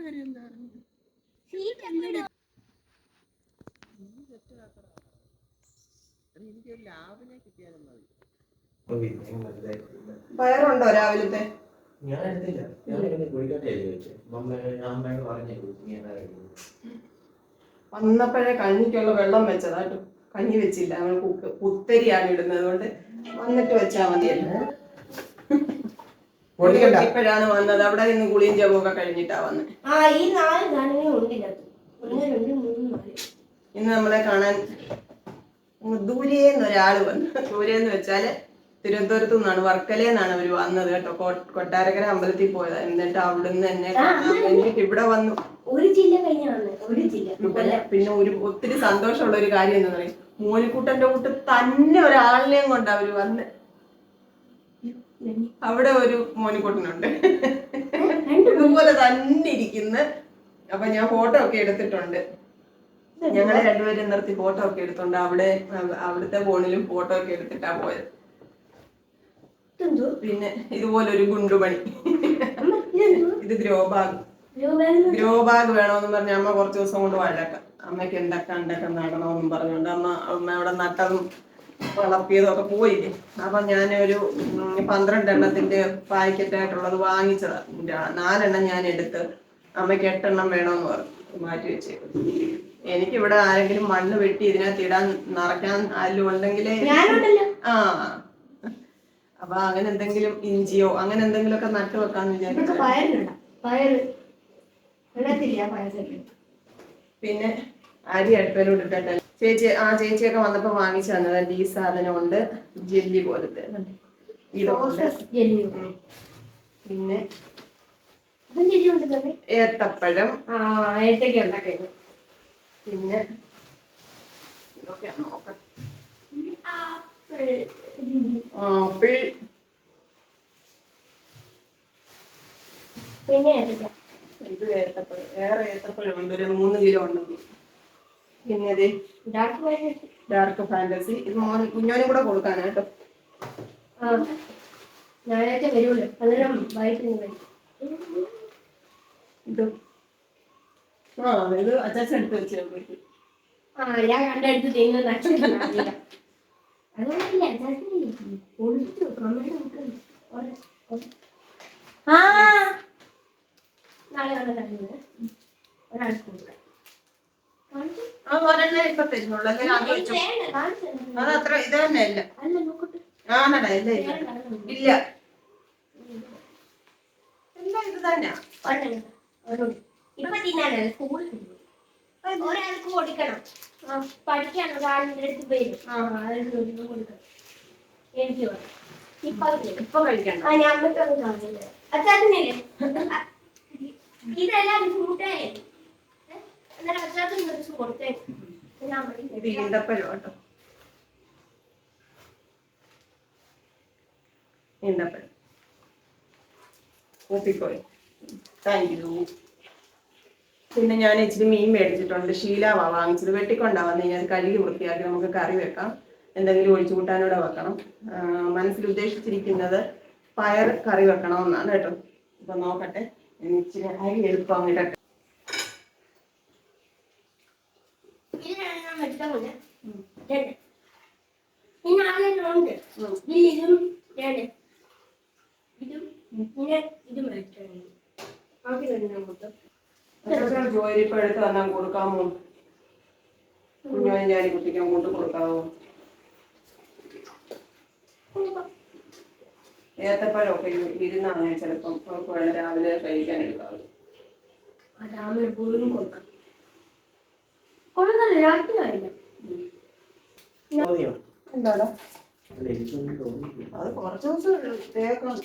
കാര്യം എന്താ പറഞ്ഞത് എനിക്കൊരു ലാഭിനെ കിട്ടിയാലും മതി പയറുണ്ടോ രാവിലത്തെ? ഞാൻ എടുത്തില്ല. ഞാൻ ഇങ്ങനെ കുടിക്കട്ടെ ചോദിച്ചു മമ്മ അമ്മയോട് പറഞ്ഞു വന്നപ്പോഴേ കഞ്ഞിക്കുള്ള വെള്ളം വെച്ചതാട്ടോ കഞ്ഞി വെച്ചില്ല. നമ്മൾ കുക്ക് പുത്തരിയാണ് ഇടുന്നത് കൊണ്ട് വന്നിട്ട് വെച്ചാ മതിയല്ലോ. ഇപ്പോഴാണ് വന്നത്. അവിടെ നിന്ന് കുളിയും ജപമൊക്കെ കഴിഞ്ഞിട്ടാ വന്നത് ആ ഈ നാല് ഉണ്ടില്ല ഒന്ന് രണ്ട് മൂന്ന് നാല്. ഇന്ന് നമ്മളെ കാണാൻ ദൂരേന്ന് ഒരാൾ വന്നു. ദൂരേന്ന് വെച്ചാൽ തിരുവനന്തപുരത്തു നിന്നാണ് വർക്കലേന്നാണ് അവർ വന്നത് കേട്ടോ. കൊട്ടാരക്കര അമ്പലത്തിൽ പോയത്. എന്നിട്ട് അവിടുന്ന് എന്നെ ഇവിടെ വന്നു. ഒരു ജില്ല കഴിഞ്ഞാണ് വന്നത് ഒരു ജില്ല. പിന്നെ പിന്നെ ഒരു ഒത്തിരി സന്തോഷമുള്ള ഒരു കാര്യം എന്താ പറയുക മോനിക്കുട്ടന്റെ കൂട്ട് തന്നെ ഒരാളിനെയും കൊണ്ട് അവർ വന്ന്. അവിടെ ഒരു മോനിക്കുട്ടനുണ്ട്. ഇതുപോലെ തന്നെ ഇരിക്കുന്ന. അപ്പൊ ഞാൻ ഫോട്ടോ ഒക്കെ എടുത്തിട്ടുണ്ട്. ഞങ്ങളെ രണ്ടുപേരും നിർത്തി ഫോട്ടോ ഒക്കെ എടുത്തോണ്ട് അവിടെ അവ- അവിടുത്തെ ഫോണിലും ഫോട്ടോ ഒക്കെ എടുത്തിട്ടാ പോയത്. പിന്നെ ഇതുപോലെ ഒരു ഗുണ്ടുമണി ഇതെന്തോ? ഇത് ഗ്രോ ബാഗ്. ഗ്രോ ബാഗ് വേണമെന്ന് പറഞ്ഞ അമ്മ കുറച്ച് ദിവസം കൊണ്ട് വഴക്കാം. അമ്മയ്ക്ക് എന്തൊക്കെ എന്തൊക്കെ നടണമെന്നും പറഞ്ഞുകൊണ്ട് അമ്മ അമ്മ അവിടെ നട്ടതും വളർത്തിയതും ഒക്കെ പോയില്ലേ അപ്പൊ ഞാനൊരു പന്ത്രണ്ടെണ്ണത്തിന്റെ പാക്കറ്റ് ആയിട്ടുള്ളത് വാങ്ങിച്ചതാ. രാ- നാലെണ്ണം ഞാൻ എടുത്ത് അമ്മയ്ക്ക് എട്ടെണ്ണം വേണമെന്ന് പറഞ്ഞു മാറ്റി വെച്ചേക്കും എനിക്കിവിടെ ആരെങ്കിലും മണ്ണ് വെട്ടി ഇതിനകത്ത് ഇടാൻ നിറയ്ക്കാൻ ആരും ഉണ്ടെങ്കിലേ ആ. അപ്പൊ അങ്ങനെ എന്തെങ്കിലും ഇഞ്ചിയോ അങ്ങനെ എന്തെങ്കിലും ഒക്കെ നട്ടു വെക്കാന്ന് ഇതൊക്കെ വിചാരിച്ചു പിന്നെ അരി അടുപ്പിലോട്ട് ഇട്ടിട്ട് ചേച്ചി ആ ചേച്ചിയൊക്കെ വന്നപ്പോ വാങ്ങിച്ചു തന്നത് ഈ സാധനം ഉണ്ട്? ജെല്ലി പോലത്തെ. പിന്നെ ഏത്തപ്പഴം. പിന്നെ? ആപ്പിൾ പിന്നെ ഇത് ഏത്തപ്പഴം. വേറെ ഏത്തപ്പഴം ഉണ്ട്. ഒരു മൂന്ന് കിലോ ഉണ്ട് പിന്നെ ഡാർക്ക് ഫാന്റസി ഇത് മോൻ കുഞ്ഞോനും കൂടെ കൊടുക്കാനാ കേട്ടോ. ആ ഞായറാഴ്ച വരുമല്ലോ അന്നേരം വൈകിട്ട് വരും. ഇത് ആ ഇത് എടുത്ത് ഞാൻ കണ്ടെടുത്ത് അതുകൊണ്ടില്ല നാളെ ഒരാൾക്ക് കൊടുക്കാം. ആ ഒരെണ്ണം ഇപ്പൊ തരുന്നുള്ളൂ. അത് അത്ര ഇത് തന്നെ അല്ല. ആണടാ ഇല്ല ഇല്ല. എന്താ ഇത് തന്നെയാ ഒരാൾക്ക് കൊടുക്കണം. അടുത്ത് എനിക്ക്. ഇപ്പൊ ഞാൻ അമ്മയ്ക്കൊന്ന് കാണില്ലേ ഇതെല്ലാം ഫ്രൂട്ടായി ഞാൻ പിന്നെ ഞാൻ ഇച്ചിരി മീൻ മേടിച്ചിട്ടുണ്ട്. ശീലാവാ വാങ്ങിച്ചത്. വെട്ടിക്കൊണ്ടാ വന്ന്. കഴിഞ്ഞാൽ കഴുകി വൃത്തിയാക്കി നമുക്ക് കറി വെക്കാം. എന്തെങ്കിലും ഒഴിച്ചു കൂട്ടാനൂടെ വെക്കണം. മനസ്സിൽ ഉദ്ദേശിച്ചിരിക്കുന്നത് പയർ കറി വെക്കണമെന്നാണ് കേട്ടോ. ഇപ്പൊ നോക്കട്ടെ. ഇച്ചിരി അരി എടുപ്പം രണ്ട് പിന്നെ ആളുകളുണ്ട് ഇതിൽ ഇതും രണ്ട് ഇതും പിന്നെ ഇതും വെട്ടുണ്ട് ബാക്കി വരുന്ന മൊത്തം ജോലി ഇപ്പൊ എടുത്ത് തന്നാൻ കൊടുക്കാമോ? കുഞ്ഞോനും ജാലി കുട്ടിക്കാൻ കൊണ്ട് കൊടുക്കാമോ ഏത്തപ്പഴമൊക്കെ ഇരു- ഇരുന്നാണ് ചിലപ്പം അവർക്ക് രാവിലെ കഴിക്കാൻ എടുക്കാറ് രാവിലെ പോലും കൊടുക്കാം. കൊടുക്കല്ല രാത്രി ആയില്ല തോന്നിയില്ല അത് കുറച്ച് ദിവസം തേക്കണം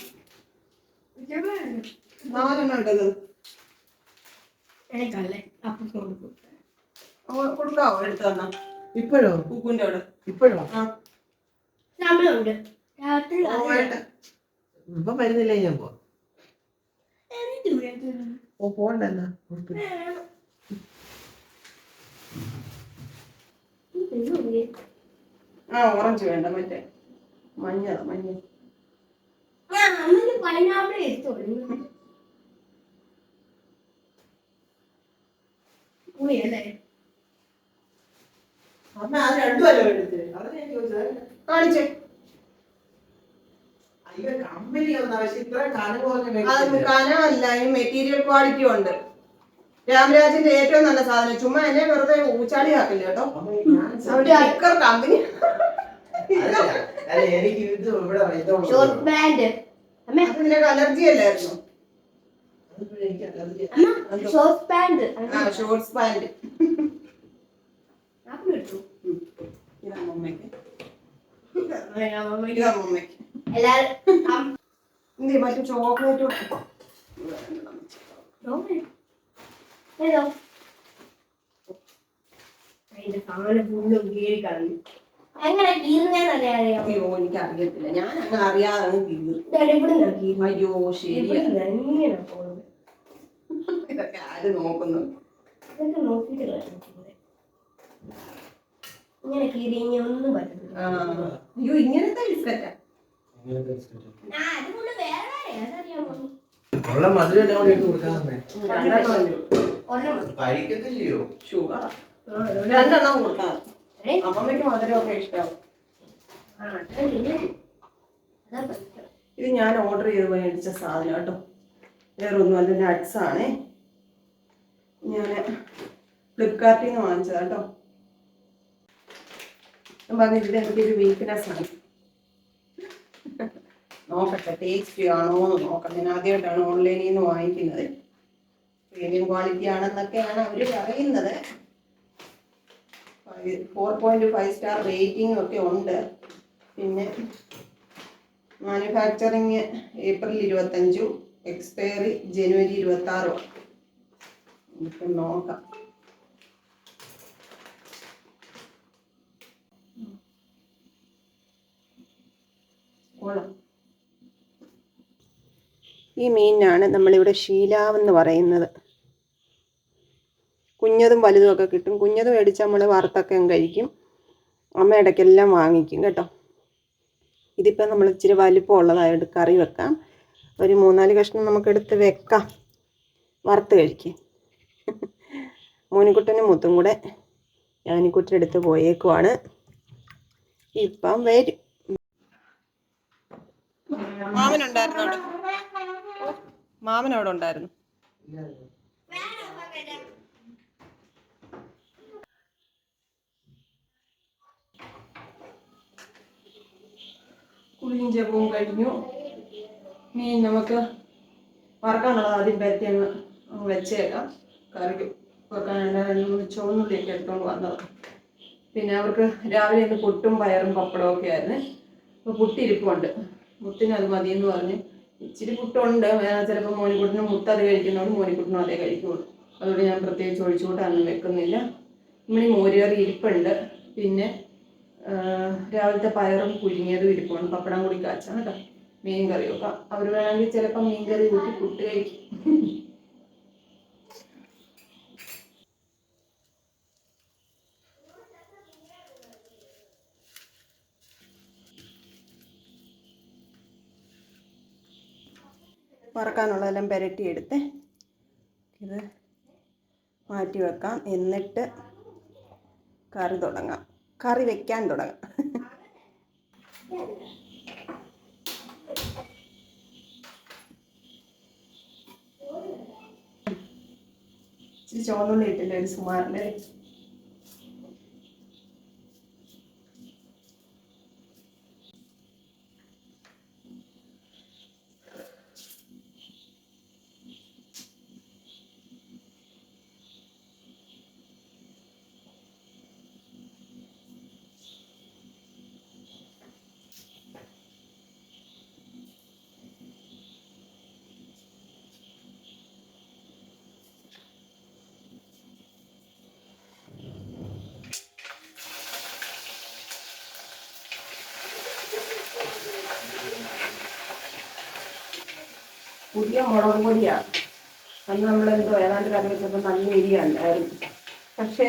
നാലെണ്ണം ഉണ്ടത്. കൊടുക്കാവോ? എടുത്തു തന്നാ. ഇപ്പോഴോ? കുക്കുന്റെ അവിടെ. ഇപ്പോഴോ? ആ. സമയമുണ്ട് രാത്രി ഓ, വേണ്ട. ഇപ്പൊ വരുന്നില്ല ഞാൻ പോ? ഓ പോണ്ടെന്നാ. വേണം. ഇതൊന്നുമില്ലേ? ആ ഓറഞ്ച് വേണ്ട മറ്റേ മഞ്ഞ മഞ്ഞ. ഞാൻ അമ്മന് പൈനാപ്പിൾ എടുത്തോളൂ. പോയി അല്ലേ അമ്മ അത് രണ്ടുമല്ലോ എടുത്ത്. അതാ ഞാൻ ചോദിച്ചത്. കാണിച്ചേ. അയ്യോ കമ്പനി ഒന്നാ. പക്ഷെ ഇത്ര കനം കുറഞ്ഞ അത് കനമല്ല ഈ മെറ്റീരിയൽ ക്വാളിറ്റി ഉണ്ട്. രാമരാജിന്റെ ഏറ്റവും നല്ല സാധനം. ചുമ്മാ എന്നെ വെറുതെ ഊച്ചാടി ആക്കില്ല കേട്ടോ അവിടെ അക്കർ കമ്പനി. എനിക്ക് ഇത് ഇവിടെ. ഷോർട്ട് അമ്മ. അത് നിനക്ക് അലർജി അല്ലായിരുന്നു. അമ്മ ഷോർട്ട് ആ പാന്റ് ഇതാ ഇതാ എല്ലാരും എന്ത് മറ്റു ചോക്ലേറ്റും സാധനം ഫുള്ളും കീറി കളഞ്ഞു. എങ്ങനെ കീറുന്നതെന്നല്ലേ അറിയാം അയ്യോ എനിക്ക് അറിയത്തില്ല ഞാൻ അങ്ങ് അറിയാതെ അങ്ങ് കീറി ഇവിടെ കീറി അയ്യോ ശരി ഇവിടെ എങ്ങനെ പോകുന്നത് ഇതൊക്കെ ആര് നോക്കുന്നു? ഇതൊക്കെ നോക്കിയിട്ട്. ഇങ്ങനെ കീറി ഇനി ഒന്നും പറ്റത്തില്ല. ആ, അയ്യോ ഇങ്ങനത്തെ ബിസ്ക്കറ്റാ. ഇങ്ങനത്തെ ബിസ്ക്കറ്റ്. ആ, അത് കൊണ്ട് വേറെ വേറെ അതറിയാമോ ഉള്ള മധുരം എല്ലാം കൂടി ഇട്ട് കൊടുക്കാതെ രണ്ടെണ്ണം. കഴിക്കത്തില്ലയോ? കൊടുക്കാം? ഇത് ഞാൻ ഓർഡർ ചെയ്ത് മേടിച്ച സാധനം കേട്ടോ. വേറെ ഒന്നും അല്ല നട്ട്സ് ആണേ. ഞാൻ ഫ്ലിപ്കാർട്ടിൽ നിന്ന് വാങ്ങിച്ചതാ കേട്ടോ. ഞാൻ പറഞ്ഞു എനിക്കൊരു വീക്ക്നെസ് ആണ്. നോക്കട്ടെ ടേസ്റ്റ് ആണോ എന്ന് നോക്കാം. ഞാൻ ആദ്യമായിട്ടാണ് ഓൺലൈനിൽ നിന്ന് വാങ്ങിക്കുന്നത്. പ്രീമിയം ക്വാളിറ്റി ആണെന്നൊക്കെയാണ് അവർ പറയുന്നത്. Four point five star rating ഒക്കെ ഉണ്ട്. പിന്നെ മാനുഫാക്ചറിങ് ഏപ്രിൽ ഇരുപത്തഞ്ചും എക്സ്പയറി ജനുവരി ഇരുപത്തി ആറും നമുക്ക് നോക്കാം. ഈ മീനാണ് നമ്മളിവിടെ ശീലാവെന്ന് പറയുന്നത്. കുഞ്ഞതും വലുതും ഒക്കെ കിട്ടും. കുഞ്ഞത് മേടിച്ച് നമ്മൾ വറുത്തൊക്കെ കഴിക്കും. അമ്മ ഇടയ്ക്കെല്ലാം വാങ്ങിക്കും കേട്ടോ. ഇതിപ്പോൾ നമ്മൾ ഇച്ചിരി വലിപ്പമുള്ളതായിട്ട് കറി വെക്കാം. ഒരു മൂന്നാൽ കഷ്ണം നമുക്കെടുത്ത് വെക്കാം. വറുത്ത് കഴിക്കും. മോനിക്കുട്ടനും മുത്തും കൂടെ ഞാനിക്കുട്ടി എടുത്ത് പോയേക്കുവാണ്. ഇപ്പം വരും. മാമനുണ്ടായിരുന്നു അവിടെ. മാമൻ അവിടെ ഉണ്ടായിരുന്നു. കുളിയും ജപവും കഴിഞ്ഞു. മീൻ നമുക്ക് വറക്കാനുള്ളത് ആദ്യം പരത്തി അങ്ങ് വെച്ചേക്കാം. കറിക്ക് വെക്കാനുള്ള ചുവന്നുള്ളിയൊക്കെ എടുത്തുകൊണ്ട് വന്നത്. പിന്നെ അവർക്ക് രാവിലെ ഇന്ന് പുട്ടും പയറും പപ്പടവും ഒക്കെ ആയിരുന്നു. അപ്പോൾ പുട്ടിരിപ്പുണ്ട് മുത്തിന് അത് മതിയെന്ന് പറഞ്ഞ് ഇച്ചിരി പുട്ടുണ്ട്. ചിലപ്പോൾ മോനിക്കുട്ടിനും മുത്ത് അത് കഴിക്കുന്നതുകൊണ്ട് മോനിക്കുട്ടിനും അതേ കഴിക്കുള്ളൂ. അതുകൊണ്ട് ഞാൻ പ്രത്യേകിച്ച് ഒഴിച്ചുകൂട്ടാനൊന്നും വെക്കുന്നില്ല. നമ്മുടെ മോരുകറി ഇരിപ്പുണ്ട്. പിന്നെ രാവിലത്തെ പയറും പുഴുങ്ങിയതും ഇരിപ്പുണ്ട്. പപ്പടം കൂടി കാച്ചാണ് കേട്ടോ മീൻ കറി വെക്കാം അവർ വേണമെങ്കിൽ ചിലപ്പോൾ മീൻ കറി കൂട്ടി പുട്ട് കഴിക്കും. വറക്കാനുള്ളതെല്ലാം പുരട്ടിയെടുത്ത് ഇത് മാറ്റി വെക്കാം. എന്നിട്ട് കറി തുടങ്ങാം. കറി വെക്കാൻ തുടങ്ങാം. ചുവന്നുള്ളി ഒരു സുമാറിൽ? പുതിയ മുളക് പൊടിയാണ് അന്ന് നമ്മളെന്തോ ഏതാണ്ട് കറി വെച്ചപ്പോൾ നല്ല എരിയാണ് പക്ഷേ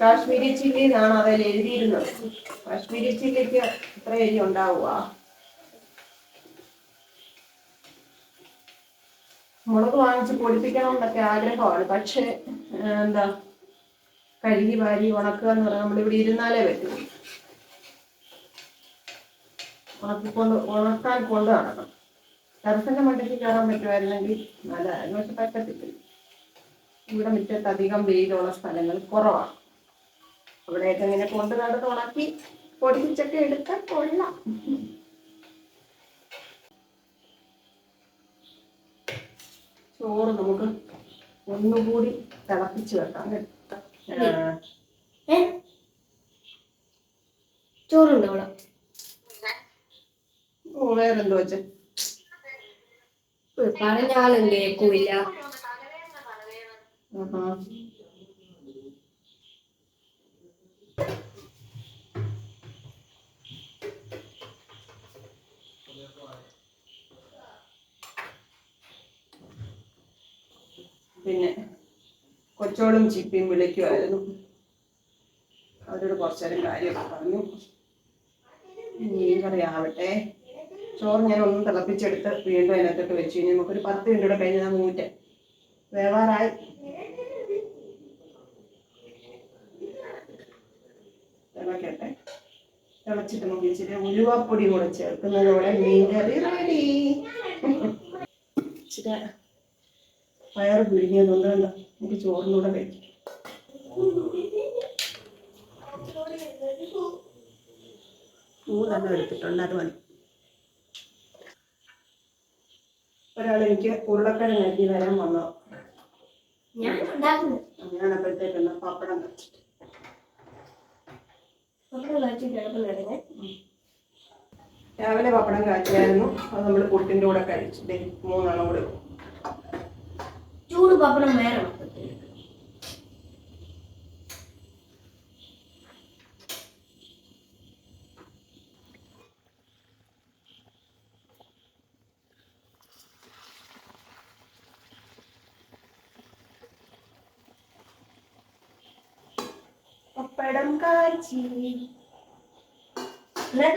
കാശ്മീരി ചില്ലി എന്നാണ് അതിൽ എഴുതിയിരുന്നത്. കാശ്മീരി ചില്ലിക്ക് ഇത്ര എരി ഉണ്ടാവുക. മുളക് വാങ്ങിച്ച് പൊടിപ്പിക്കണം എന്നൊക്കെ ആഗ്രഹമാണ്. പക്ഷേ എന്താ കഴുകി വാരി ഉണക്കുക എന്ന് പറഞ്ഞാൽ നമ്മളിവിടെ ഇരുന്നാലേ പറ്റും. ഉണക്കിക്കൊണ്ട് ഉണക്കാൻ കൊണ്ട് നടക്കണം. ടെറസിന്റെ മണ്ടയ്ക്ക് കയറാൻ പറ്റുമായിരുന്നെങ്കിൽ നല്ല പക്ഷെ പറ്റത്തില്ല. ഇവിടെ മുറ്റത്ത് അധികം വെയിലുള്ള സ്ഥലങ്ങൾ കുറവാണ്. അവിടെയൊക്കെ ഇങ്ങനെ കൊണ്ട് നടന്ന് ഉണക്കി പൊടിപ്പിച്ചൊക്കെ എടുത്താൽ കൊള്ളാം. ചോറ് നമുക്ക് ഒന്നുകൂടി തിളപ്പിച്ച് വെക്കാം ചോറുണ്ടോ വേറെന്തോ വെച്ച് പറഞ്ഞാലും കേൾക്കൂല. പിന്നെ കൊച്ചോളും ചിപ്പിയും വിളിക്കുമായിരുന്നു അവരോട് കുറച്ചേരം കാര്യമൊക്കെ പറഞ്ഞു. മീൻ കറി ആവട്ടെ. ചോറ് ഞാൻ ഒന്ന് തിളപ്പിച്ചെടുത്ത് വീണ്ടും അതിനകത്തോട്ട് വെച്ചു ഇനി നമുക്കൊരു പത്ത് മിനിറ്റ് കൂടെ കഴിഞ്ഞ് ഞാൻ മൂറ്റ വേവാറായി. തിളക്കട്ടെ. തിളച്ചിട്ട് നമുക്ക് ഇച്ചിരി ഉലുവാപ്പൊടി കൂടെ ചേർക്കുന്നതോടെ മീൻ കറി റെഡി ഇച്ചിരി പയർ പിഴിഞ്ഞതുകൊണ്ട് കണ്ടോ? നമുക്ക് ചോറിനൂടെ കഴിക്കാം. തന്നെ എടുത്തിട്ടുണ്ട് അത് മതി. ഒരാൾ എനിക്ക് ഉരുളക്കിഴങ്ങ് അരിഞ്ഞ് തരാൻ വന്നു. ഞാൻ ഉണ്ടാക്കുന്നു. പപ്പടം വെച്ചിട്ട് നമ്മൾ കഴിച്ച് കിടക്കുന്നുണ്ടെങ്കിൽ രാവിലെ പപ്പടം കാച്ചിയായിരുന്നു അത് നമ്മൾ പുട്ടിന്റെ കൂടെ കഴിച്ചു. ദേ മൂന്നെണ്ണം കൂടെ ചൂട് പപ്പടം വേറെ പപ്പടം കാച്ചി. എണ്ണ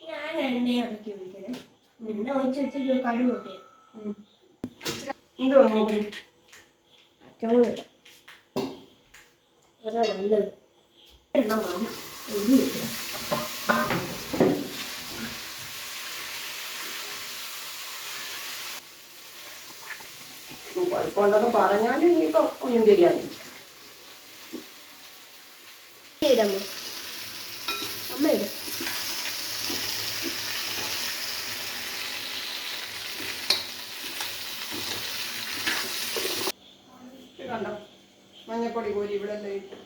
ഞാൻ എണ്ണയെ ഇറക്കി ഒഴിക്കണേ എണ്ണ ഒഴിച്ച് വെച്ചിട്ട് കടു കൂട്ടിയ എന്തോ നോക്കി ചോറ് നല്ലത്. എണ്ണ മതി കുഴപ്പമുണ്ടെന്ന് പറഞ്ഞാലും ഇനിയിപ്പോ ഒന്നും അമ്മ ഇടും. കണ്ടോ മഞ്ഞപ്പൊടി കോരി ഇവിടെ എല്ലാം ഇട്ട്?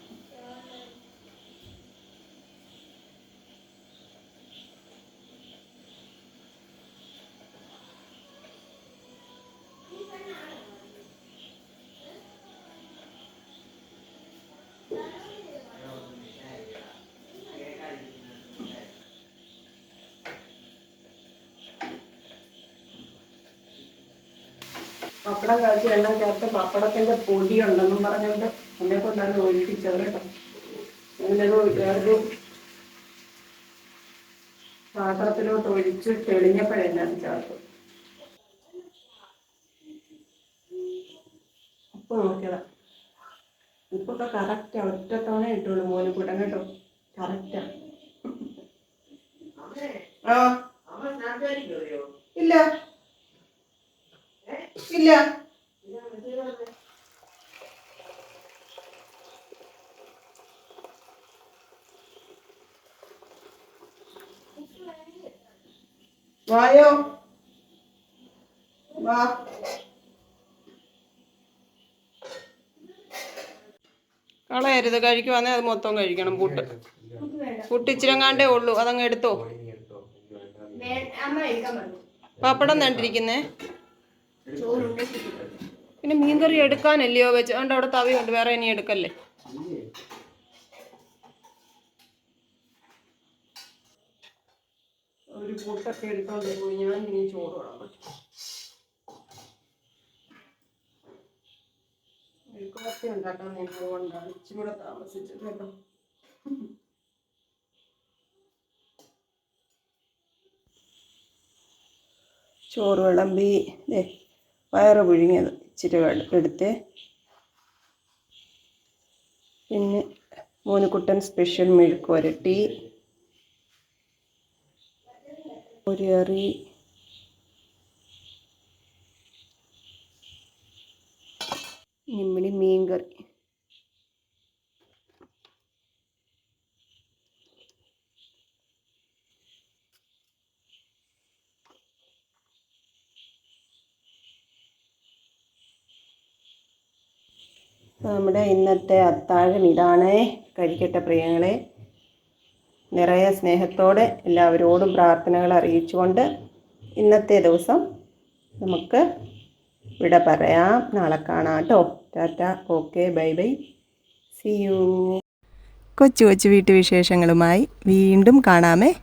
പപ്പടം കാച്ചി എല്ലാം ചേർത്ത് പപ്പടത്തിന്റെ പൊടി ഉണ്ടെന്നും പറഞ്ഞുകൊണ്ട് എന്നെ കൊണ്ടാണ് ഒഴിപ്പിച്ചത് കേട്ടോ ഞാനത് വേറൊരു പാത്രത്തിലോട്ട് ഒഴിച്ച് തെളിഞ്ഞപ്പോഴെല്ലാം ചേർത്ത്. ഉപ്പ് നോക്കിയതാ. ഉപ്പൊക്കെ കറക്റ്റ്. ഒറ്റത്തവണ തവണ ഇട്ടുള്ളൂ മോന് കൂട്ടം കേട്ടോ. കറക്റ്റ്. ആ ഇല്ല. ഇല്ല. വായോ. വാ. കളയരുത്. കഴിക്കുവാന്നേ അത് മൊത്തം കഴിക്കണം. പുട്ട്. പുട്ട് ഇച്ചിരങ്ങാണ്ടേ ഉള്ളൂ. അതങ്ങ് എടുത്തോ. പപ്പടം തണ്ടിരിക്കുന്നേ പിന്നെ മീൻകറി എടുക്കാനല്ലയോ വെച്ച്? അതുകൊണ്ട് അവിടെ തവി തവിയുണ്ട് വേറെ ഇനി എടുക്കല്ലേ? ഒരു പുട്ടൊക്കെ എടുത്തോണ്ട് പോയി. ഞാൻ ഇനി ചോറ് വേണം പറ്റും. കാപ്പി ഉണ്ടാക്കാൻ നിന്നതുകൊണ്ടാണ് ഇച്ചിരി കൂടെ താമസിച്ചത് കേട്ടോ ചോറ് വിളമ്പി. ദേ പയറ് പുഴുങ്ങിയത് ഇച്ചിരി എടുത്ത്. പിന്നെ മൂന്ന് കുട്ടൻ സ്പെഷ്യൽ മെഴുക്ക് വരട്ടി. ഒരു അറി നിമ്മിടി മീൻ കറി നമ്മുടെ ഇന്നത്തെ അത്താഴം ഇതാണ്. കഴിക്കട്ടെ പ്രിയങ്ങളെ. നിറയെ സ്നേഹത്തോടെ എല്ലാവരോടും പ്രാർത്ഥനകൾ അറിയിച്ചുകൊണ്ട് ഇന്നത്തെ ദിവസം നമുക്ക് ഇവിടെ പറയാം. നാളെ കാണാം കേട്ടോ. Tata. Okay. Bye bye. See you കൊച്ചു കൊച്ചു വീട്ടുവിശേഷങ്ങളുമായി വീണ്ടും കാണാമേ.